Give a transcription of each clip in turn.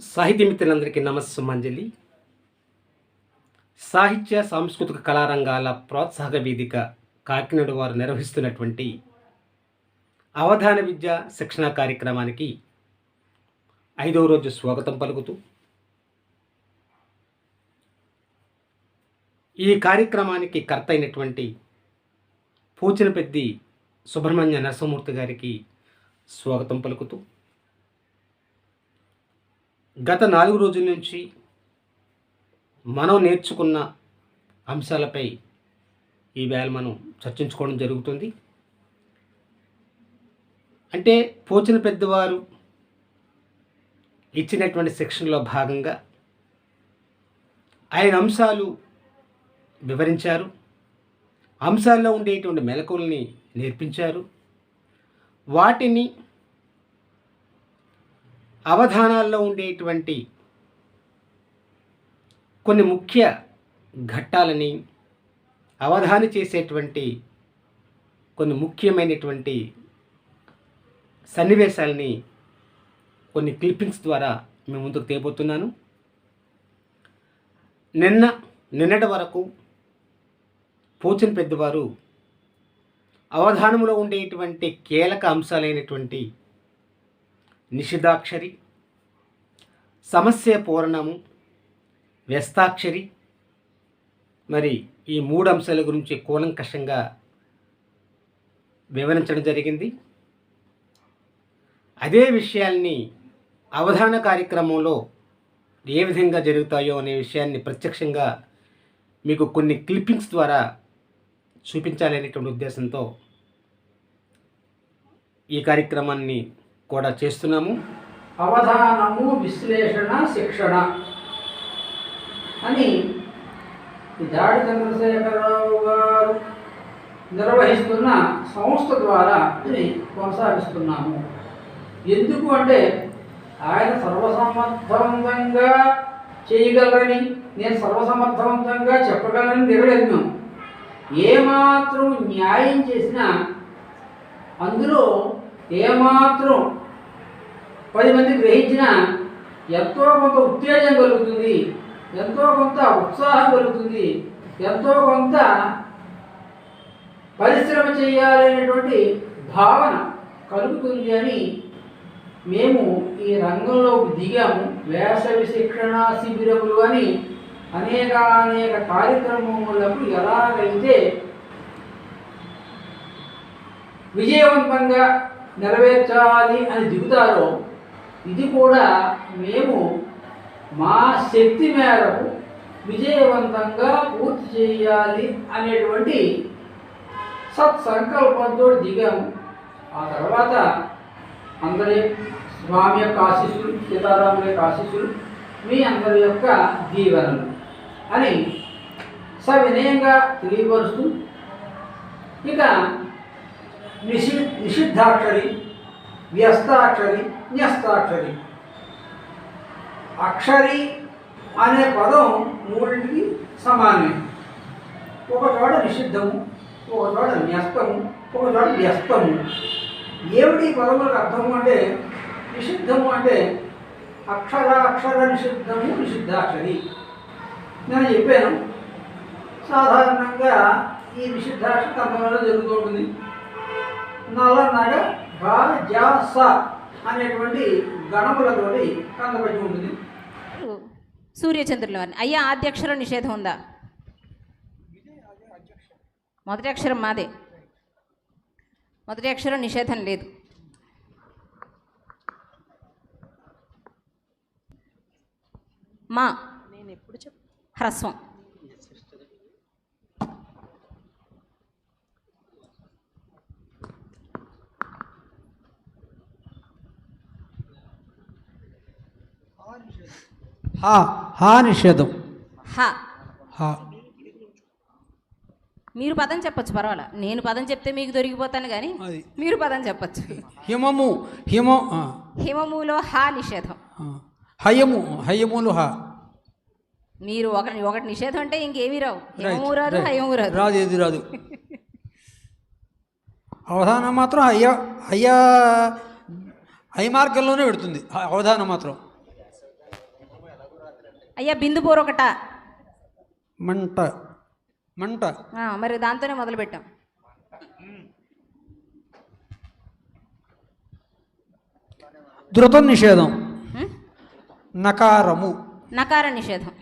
సాహిత్య మిత్రులందరికీ నమస్సుమాంజలి. సాహిత్య సాంస్కృతిక కళారంగాల ప్రోత్సాహక వేదిక కాకినాడ వారు నిర్వహిస్తున్నటువంటి అవధాన విద్య శిక్షణ కార్యక్రమానికి ఐదవ రోజు స్వాగతం పలుకుతూ ఈ కార్యక్రమానికి కర్త అయినటువంటి పూచినపెద్ది సుబ్రహ్మణ్య నరసింహమూర్తి గారికి స్వాగతం పలుకుతూ గత నాలుగు రోజుల నుంచి మనం నేర్చుకున్న అంశాలపై ఈవేళ మనం చర్చించుకోవడం జరుగుతుంది. అంటే పోచిన పెద్దవారు ఇచ్చినటువంటి సెక్షన్లో భాగంగా ఆయన అంశాలు వివరించారు. అంశాల్లో ఉండేటువంటి మెలకువల్ని నేర్పించారు. వాటిని అవధానాల్లో ఉండేటువంటి కొన్ని ముఖ్య ఘట్టాలని అవధాన చేసేటువంటి కొన్ని ముఖ్యమైనటువంటి సన్నివేశాలని కొన్ని క్లిప్పింగ్స్ ద్వారా మేము ముందుకు తేబోతున్నాను. నిన్న నిన్నటి వరకు పోచిన పెద్దవారు అవధానంలో ఉండేటువంటి కీలక అంశాలైనటువంటి నిషిదాక్షరి సమస్య పూరణము వ్యస్తాక్షరి. మరి ఈ మూడు అంశాల గురించి కూలంకషంగా వివరించడం జరిగింది. అదే విషయాల్ని అవధాన కార్యక్రమంలో ఏ విధంగా జరుగుతాయో అనే విషయాన్ని ప్రత్యక్షంగా మీకు కొన్ని క్లిప్పింగ్స్ ద్వారా చూపించాలనేటువంటి ఉద్దేశంతో ఈ కార్యక్రమాన్ని కూడా చేస్తున్నాము. అవధానము విశ్లేషణ శిక్షణ అని దాడి చంద్రశేఖరరావు గారు నిర్వహిస్తున్న సంస్థ ద్వారా ఇది కొనసాగిస్తున్నాము. ఎందుకు అంటే ఆయన సర్వసమర్థవంతంగా చేయగలరని నేను సర్వసమర్థవంతంగా చెప్పగలనని నిర్వహించాం ఏమాత్రం న్యాయం చేసినా అందులో ఏమాత్రం పది మంది గ్రహించిన ఎంతో కొంత ఉత్తేజం కలుగుతుంది ఎంతో కొంత ఉత్సాహం కలుగుతుంది ఎంతో కొంత పరిశ్రమ చేయాలనేటువంటి భావన కలుగుతుంది అని మేము ఈ రంగంలోకి దిగాము. వేసవి శిక్షణ శిబిరములు అని అనేక అనేక కార్యక్రమములకు ఎలాగైతే విజయవంతంగా నెరవేర్చాలి అని దిగుతారో ఇది కూడా మేము మా శక్తి మేరకు విజయవంతంగా పూర్తి చేయాలి అనేటువంటి సత్సంకల్పంతో దిగాము. ఆ తర్వాత అందరి స్వామి యొక్క ఆశీస్సులు సీతారాముల యొక్క ఆశీస్సులు మీ అందరి యొక్క దీవెనలు అని సవినయంగా తెలియపరుస్తూ ఇక నిషి నిషిద్ధాక్షరి వ్యస్తాక్షరి న్యస్తాక్షరి. అక్షరి అనే పదం మూడింటికి సమానమే. ఒక చోట నిషిద్ధము ఒక చోట న్యస్తము ఒక చోట వ్యస్తము. ఏమిటి పదములకు అర్థము అంటే నిషిద్ధము అంటే అక్షర అక్షర నిషిద్ధము నిషిద్ధాక్షరి. నేను చెప్పాను సాధారణంగా ఈ నిషిద్ధాక్షర కంపంలో జరుగుతూ ఉంటుంది. నల్లన్నగా అనేటువంటి గణములతోటి కందపట్టి ఉంటుంది. సూర్యచంద్రుల వారిని అయ్యా ఆద్యక్షరం నిషేధం ఉందా? మొదటి అక్షరం మాదే. మొదటి అక్షరం నిషేధం లేదు. మా. నేను ఎప్పుడు చెప్ హ్రస్వం. హా హా నిషేధం. హ. హా. మీరు పదం చెప్పొచ్చు పర్వాలా. నేను పదం చెప్తే మీకు దొరికిపోతాను కానీ. మీరు పదం చెప్పొచ్చు. హిమము హిమ హిమములో హ నిషేధం. హయము హయములు హ. మీరు ఒకటి ఒకటి నిషేధం అంటే ఇంకేమీ రావు. హిమము రాదు. హయము రాదు. రాదు ఏది రాదు. అవధానం మాత్రం అయ్య అయ్య హై మార్గంలోనే పెడుతుంది అవధానం మాత్రం. అయ్యా బిందు పూర్వకట మంట. మంట. ఆ, మరి దాంతోనే మొదలు పెట్టాం. ధృతం నిషేధం? నకారము. నకార నిషేధం.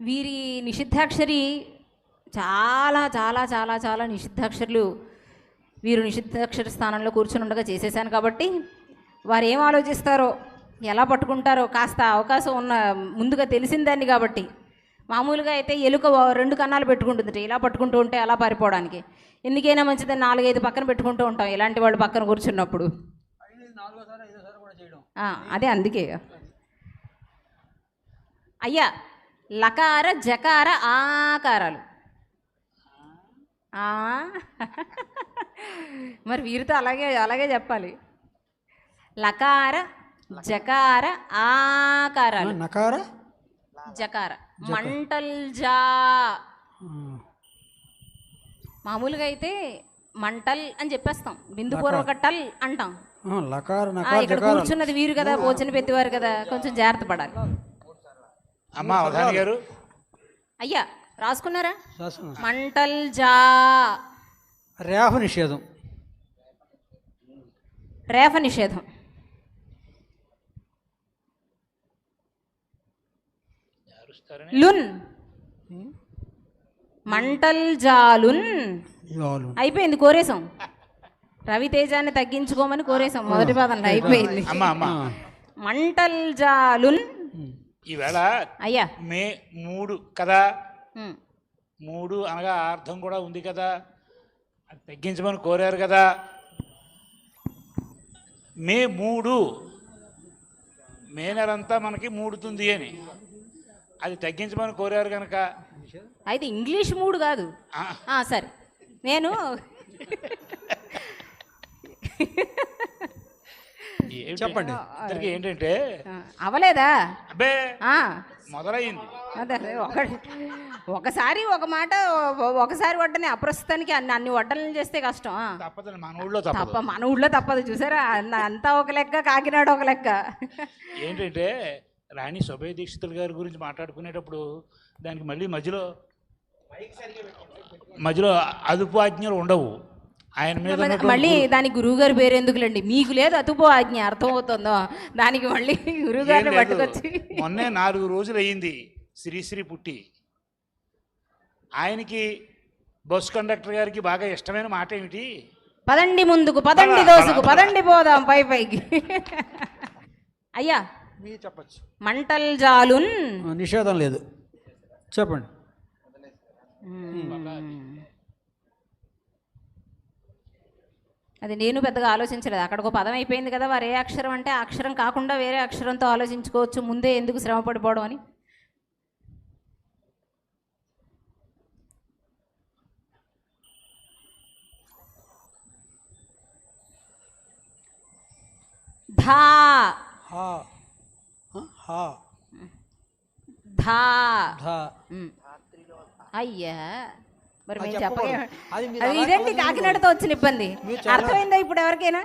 వీరి నిషిద్ధాక్షరి చాలా చాలా చాలా చాలా నిషిద్ధాక్షరులు వీరు నిషిద్ధాక్షర స్థానంలో కూర్చుని ఉండగా చేసేసాను కాబట్టి వారు ఏం ఆలోచిస్తారో ఎలా పట్టుకుంటారో కాస్త అవకాశం ఉన్న ముందుగా తెలిసిందాన్ని కాబట్టి. మామూలుగా అయితే ఎలుక రెండు కన్నాలు పెట్టుకుంటుంది ఇలా పట్టుకుంటూ ఉంటే అలా పారిపోవడానికి. ఎందుకైనా మంచిదని నాలుగైదు పక్కన పెట్టుకుంటూ ఉంటాం ఇలాంటి వాళ్ళు పక్కన కూర్చున్నప్పుడు. అదే అందుకే. అయ్యా లకార జకార ఆకారాలు. మరి వీరితో అలాగే అలాగే చెప్పాలి. లకార జకార ఆకారాలు. నకార? జకార. మంటల్ జా. మామూలుగా అయితే మంటల్ అని చెప్పేస్తాం. బిందుపూర్వక టల్ అంటాం. ఇక్కడ కూర్చున్నది వీరు కదా పోచిన పెద్దవారు కదా కొంచెం జాగ్రత్త పడాలి. అమ్మ అవధాని గారు. అయ్యా రాసుకున్నారా? శాసనం. మంటల్ జా. రేఫ నిషేధం. రేఫ నిషేధం. లున్. మంటల్ జాలున్ అయిపోయింది కోరేసాం రవితేజాన్ని తగ్గించుకోమని కోరేసాం మొదటి పదంలో అయిపోయింది. అమ్మ అమ్మ. మంటల్ జాలున్ ఈవేళ అయ్యా. మే మూడు కదా. మూడు అనగా అర్థం కూడా ఉంది కదా. అది తగ్గించమని కోరారు కదా. మే మూడు. మే నెలంతా మనకి మూడుతుంది అని. అది తగ్గించమని కోరారు కనుక అయితే ఇంగ్లీష్ మూడు కాదు. సరే. నేను చెప్పండి. ఇద్దరికి ఏంటంటే అవలేదా? అబ్బే ఆ, మొదలైంది అదే ఒకసారి ఒక మాట ఒకసారి వడ్డని అప్రస్తుతానికి అన్ని అన్ని వడ్డలను చేస్తే కష్టం. ఆ. తప్పదని మన ఊళ్ళో తప్ప తప్పదు మన ఊళ్ళో తప్పదు చూసారా? అన్న- అంతా ఒక లెక్క కాకినాడ ఒక లెక్క. ఏంటంటే రాణి శోభయ దీక్షితులు గారి గురించి మాట్లాడుకునేటప్పుడు దానికి మళ్ళీ మధ్యలో మధ్యలో అదుపు ఆజ్ఞలు ఉండవు. ఆయన మీద మళ్ళీ దానికి గురువు గారి పేరు ఎందుకులేండి? మీకు లేదు అతుపో ఆజ్ఞ అర్థమవుతుందో? దానికి మళ్ళీ గురువు గారిని. పట్టుకొచ్చి. మొన్నే నాలుగు రోజులు అయ్యింది శ్రీశ్రీ పుట్టి. ఆయనకి బస్ కండక్టర్ గారికి బాగా ఇష్టమైన మాట ఏమిటి? పదండి ముందుకు పదండి పద, దోసుకు పద, పదండి పోదాం పై పైకి. అయ్యా మీ చెప్పచ్చు. మంటల్ జాలున్. నిషేధం లేదు. చెప్పండి. అది నేను పెద్దగా ఆలోచించలేదు. అక్కడ ఒక పదం అయిపోయింది కదా వారు ఏ అక్షరం అంటే ఆ అక్షరం కాకుండా వేరే అక్షరంతో ఆలోచించుకోవచ్చు ముందే ఎందుకు శ్రమ పడిపోవడం అని. ధా. ధా. అయ్యా. మరి మేము అది ఇదేంటి. కాకినాడతో వచ్చిన ఇబ్బంది? అర్థమైందా ఇప్పుడు ఎవరికైనా.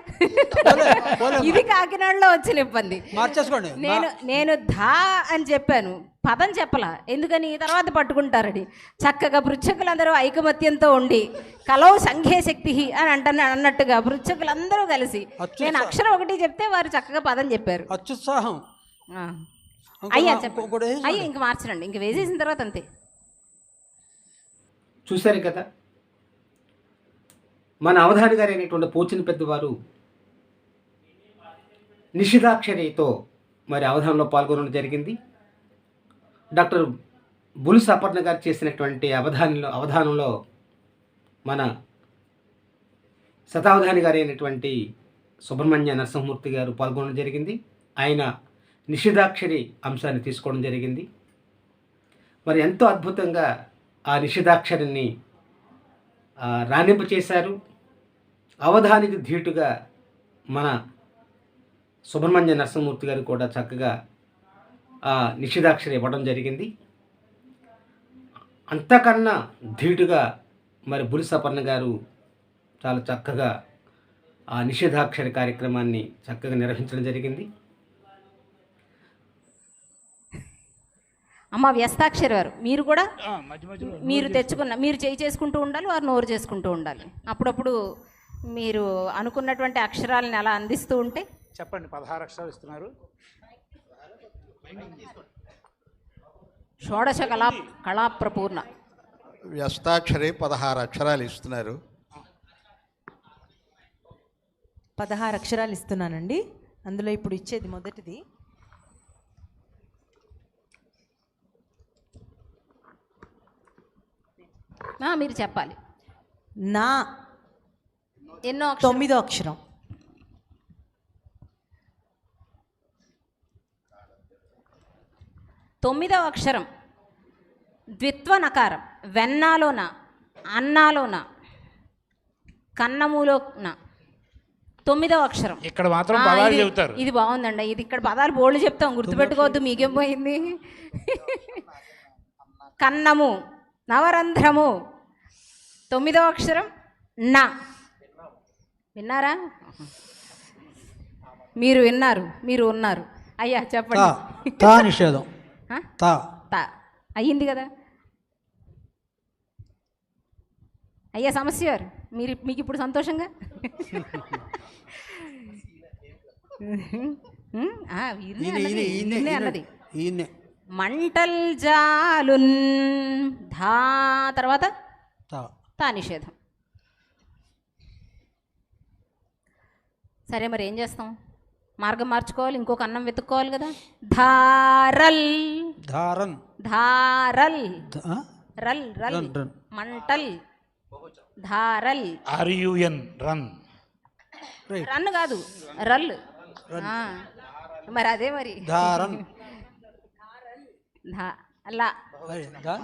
ఇది కాకినాడలో వచ్చిన ఇబ్బంది. మార్చేసుకోండి. నేను నేను ధా అని చెప్పాను. పదం చెప్పలా. ఎందుకని? తర్వాత పట్టుకుంటారని. చక్కగా పృచ్ఛకులందరూ ఐకమత్యంతో ఉండి కలవు సంఘే శక్తి అని అంటున్నా అన్నట్టుగా పృచ్ఛకులందరూ కలిసి. నేను అక్షరం ఒకటి చెప్తే వారు చక్కగా పదం చెప్పారు. అత్యుత్సాహం. అయ్యా చెప్పండి. అయ్యా ఇంక మార్చరండి. ఇంక వేసేసిన తర్వాత అంతే. చూశారు కదా? మన అవధాని గారు అయినటువంటి పోచిన పెద్దవారు నిషిదాక్షరితో మరి అవధానంలో పాల్గొనడం జరిగింది. డాక్టర్ బులుస్ అపర్ణ గారు చేసినటువంటి అవధానంలో అవధానంలో మన శతావధాని గారైనటువంటి అయినటువంటి సుబ్రహ్మణ్య నరసింహమూర్తి గారు పాల్గొనడం జరిగింది. ఆయన నిషిదాక్షరి అంశాన్ని తీసుకోవడం జరిగింది. మరి ఎంతో అద్భుతంగా ఆ నిషిదాక్షరిని రాణింపచేశారు. రాణింప చేశారు అవధానికి ధీటుగా మన సుబ్రహ్మణ్య నరసింహమూర్తి గారు కూడా చక్కగా ఆ నిషిదాక్షరి ఇవ్వడం జరిగింది. అంతకన్నా ధీటుగా మరి బురి సపర్ణ గారు చాలా చక్కగా ఆ నిషేధాక్షరి కార్యక్రమాన్ని చక్కగా నిర్వహించడం జరిగింది. అమ్మ వ్యస్తాక్షరి వారు. మీరు కూడా ఆ, మధ్య మధ్యలో మీరు తెచ్చుకున్న మీరు చేయి చేసుకుంటూ ఉండాలి వారు నోరు చేసుకుంటూ ఉండాలి. అప్పుడప్పుడు మీరు అనుకున్నటువంటి అక్షరాలను అలా అందిస్తూ ఉంటే? చెప్పండి పదహారు అక్షరాలు ఇస్తున్నారు. షోడశ కళా కళాప్రపూర్ణ. వ్యస్తాక్షరి పదహారు అక్షరాలు ఇస్తున్నారు. పదహారు అక్షరాలు ఇస్తున్నానండి. అందులో ఇప్పుడు ఇచ్చేది మొదటిది. మీరు చెప్పాలి. నా ఎన్నో అక్షరం? తొమ్మిదో అక్షరం. తొమ్మిదవ అక్షరం. ద్విత్వ నకారం వెన్నాలోన అన్నాలోన కన్నములోన తొమ్మిదవ అక్షరం. ఇక్కడ మాత్రం పదాలు చెబుతారు. ఇది బాగుందండి. ఇది ఇక్కడ పదాలు బోల్డ్ చెప్తాం. గుర్తుపెట్టుకోవద్దు మీకేం పోయింది? కన్నము. నవరంధ్రము. తొమ్మిదవ అక్షరం నా. విన్నారా? మీరు విన్నారు మీరు ఉన్నారు. అయ్యా చెప్పండి. తా నిషేధం. ఆ? తా. తా. అయ్యింది కదా? అయ్యా సమస్య గారు మీరు మీకు ఇప్పుడు సంతోషంగా? అన్నది, మంటల్ జాలున్. ధా తర్వాత తా. నిషేధం. సరే మరి ఏం చేస్తాం? మార్గం మార్చుకోవాలి ఇంకొక అన్నం వెతుక్కోవాలి కదా? ధారల్. ధారన్ ధారల్? రల్ రల్. మంటల్. ధారల్. ఆర్యుఎన్ రన్. రన్ కాదు రల్. మరి అదే మరి. ధారన్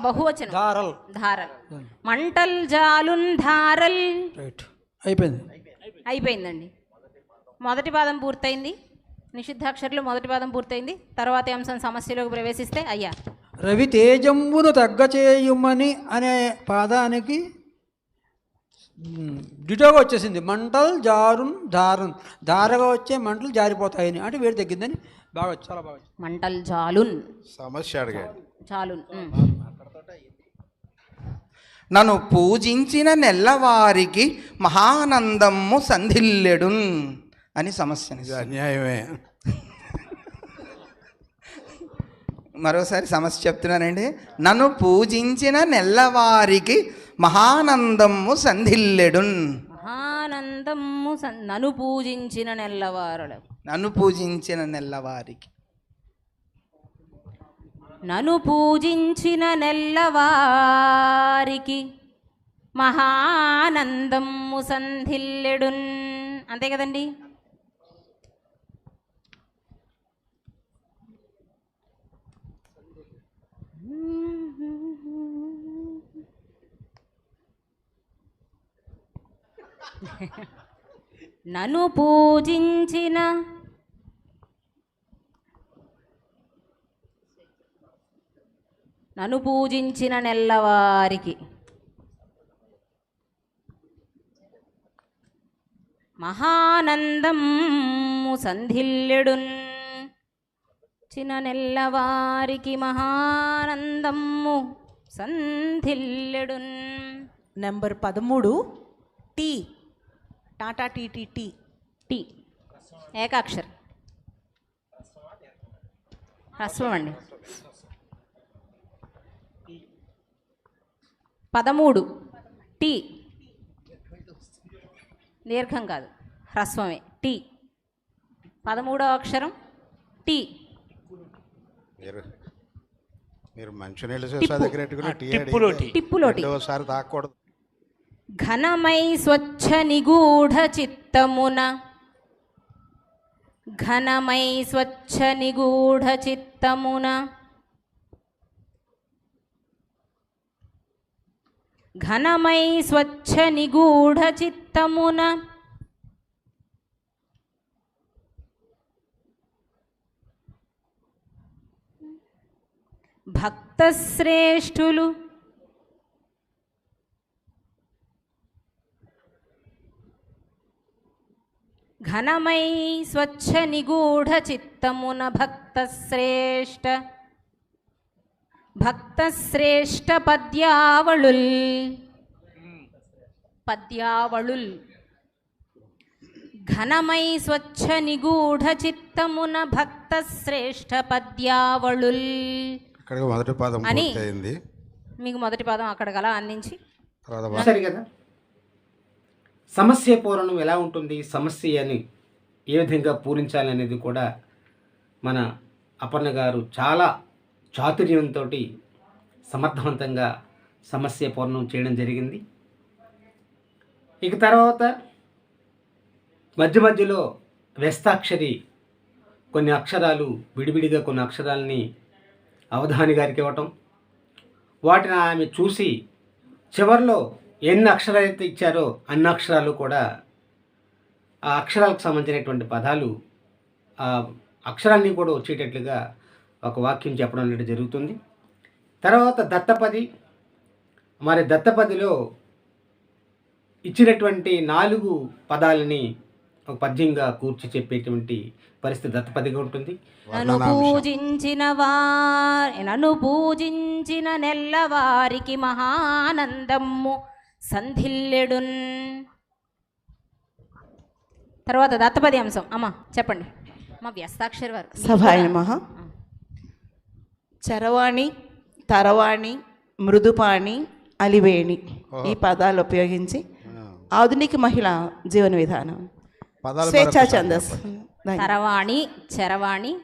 బహువచనం. ధారల్. ధారల్. మంటల్ జాలున్ ధారల్. రైట్. అయిపోయింది. అయిపోయిందండి. మొదటి పాదం పూర్తయింది. నిషిద్ధాక్షరులు మొదటి పాదం పూర్తయింది. తర్వాతి అంశం సమస్యలోకి ప్రవేశిస్తే అయ్యా. రవి తేజంబును తగ్గచేయుమని అనే పాదానికి డిటోగా వచ్చేసింది. మంటల్ జారున్ ధారున్. ధారగా వచ్చే మంటలు జారిపోతాయని. అంటే వేడి తగ్గిందని బాగా చాలా బాగా. మంటల్ జాలున్. సమస్య అడిగాడు. ఉమ్. నన్ను పూజించిన నెల్లవారికి మహానందము సంధిల్లెడున్ అని సమస్యని ఇది అన్యాయమే. మరోసారి సమస్య చెప్తున్నానండి. నన్ను పూజించిన నెల్లవారికి మహానందము సంధిల్లెడున్. మహానందము సన్- నను పూజించిన నెల్లవారులు నన్ను పూజించిన నెల్లవారికి నను పూజించిన నెల్లవారికి మహానందము సంధిల్లెడున్ అంతే కదండి? నను పూజించిన నన్ను పూజించిన నెల్లవారికి. మహానందం సంధిల్లెడున్ చిన నెల్లవారికి మహానందము సంధిల్లెడున్. నెంబర్ పదమూడు టీ. టాటా టీటీ టీ టి. ఏకాక్షర్. హ్రస్వం అండి. పదమూడు. టీ. దీర్ఘం కాదు. హ్రస్వమే టీ. పదమూడవ అక్షరం. టీ. మీరు మీరు మంచినీళ్ళ సీసా దగ్గర. టిప్పులోటి రెండోసారి తాకూడదు. ఘనమై స్వచ్ఛ నిగూఢ చిత్తమున. ఘనమై స్వచ్ఛ నిగూఢ చిత్తమున. ఘనమై స్వచ్ఛ నిగూఢ చిత్తమున. భక్తశ్రేష్ఠులు ఘనమై స్వచ్ఛ నిగూఢ చిత్తమున భక్త శ్రేష్ఠ భక్త శ్రేష్ఠ పద్యావళుల్. పద్యావళుల్. ఘనమై స్వచ్ఛ నిగూఢ చిత్తమున భక్త శ్రేష్ఠ పద్యావళుల్ మొదటి పాదం అని. మీకు మొదటి పదం అక్కడ గల అందించి తర్వాత సరే కదా సమస్య పూరణం ఎలా ఉంటుంది? సమస్యని ఏ విధంగా పూరించాలనేది కూడా మన అపర్ణ గారు చాలా చాతుర్యంతో సమర్థవంతంగా సమస్య పూర్ణం చేయడం జరిగింది. ఇక తర్వాత మధ్య మధ్యలో వ్యస్తాక్షరి కొన్ని అక్షరాలు విడివిడిగా కొన్ని అక్షరాలని అవధాని గారికి ఇవ్వటం. వాటిని ఆమె చూసి చివరిలో ఎన్ని అక్షరాలు అయితే ఇచ్చారో అన్ని అక్షరాలు కూడా ఆ అక్షరాలకు సంబంధించినటువంటి పదాలు ఆ అక్షరాన్ని కూడా వచ్చేటట్లుగా ఒక వాక్యం చెప్పడం అనేది జరుగుతుంది. తర్వాత దత్తపది. మరి దత్తపదిలో ఇచ్చినటువంటి నాలుగు పదాలని ఒక పద్యంగా కూర్చి చెప్పేటువంటి పరిస్థితి దత్తపదిగా ఉంటుంది. నన్ను పూజించిన వారి నన్ను పూజించిన నెల్లవారికి మహానందమ్ము. సంధిల్లెడున్. తర్వాత దత్తపది అంశం. అమ్మ చెప్పండి. మా వ్యస్తాక్షరి వారు. సభాయ నమ చరవాణి తరవాణి మృదుపాణి అలివేణి ఈ పదాలు ఉపయోగించి ఆధునిక మహిళ జీవన విధానం. పదాలు స్వేచ్ఛా ఛందస్. తరవాణి చరవాణి.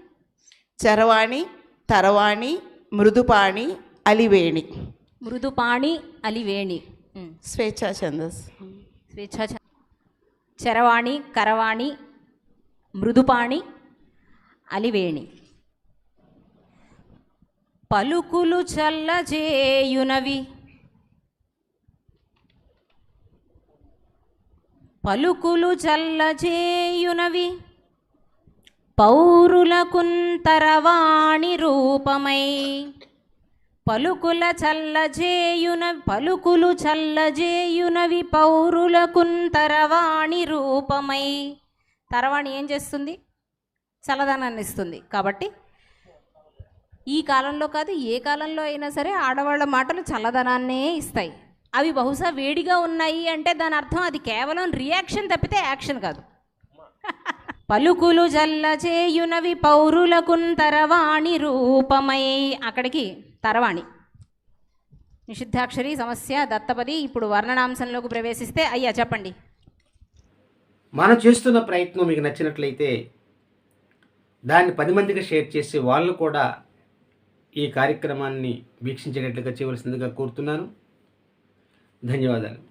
చరవాణి తరవాణి మృదుపాణి అలివేణి. మృదుపాణి అలివేణి. స్వేచ్ఛా ఛందస్. స్వేచ్ఛా చరవాణి కరవాణి మృదుపాణి అలివేణి. పలుకులు చల్లజేయునవి. పలుకులు చల్లజేయునవి. పౌరులకుంతరవాణి రూపమై. పలుకుల చల్లజేయున పలుకులు చల్లజేయునవి పౌరులకుంతరవాణి రూపమై. తరవాణి ఏం చేస్తుంది? చల్లదనాన్ని ఇస్తుంది. కాబట్టి ఈ కాలంలో కాదు ఏ కాలంలో అయినా సరే ఆడవాళ్ళ మాటలు చల్లదనాన్నే ఇస్తాయి. అవి బహుశా వేడిగా ఉన్నాయి అంటే దాని అర్థం అది కేవలం రియాక్షన్ తప్పితే యాక్షన్ కాదు. పలుకులు జల్ల చేయునవి పౌరులకుంతరవాణి రూపమై. అక్కడికి తరవాణి. నిషిద్ధాక్షరి సమస్య దత్తపది ఇప్పుడు వర్ణనాంశంలోకి ప్రవేశిస్తే అయ్యా చెప్పండి. మనం చేస్తున్న ప్రయత్నం మీకు నచ్చినట్లయితే దాన్ని పది మందికి షేర్ చేసి వాళ్ళు కూడా ఈ కార్యక్రమాన్ని వీక్షించేటట్లుగా చేయవలసిందిగా కోరుతున్నాను. ధన్యవాదాలు.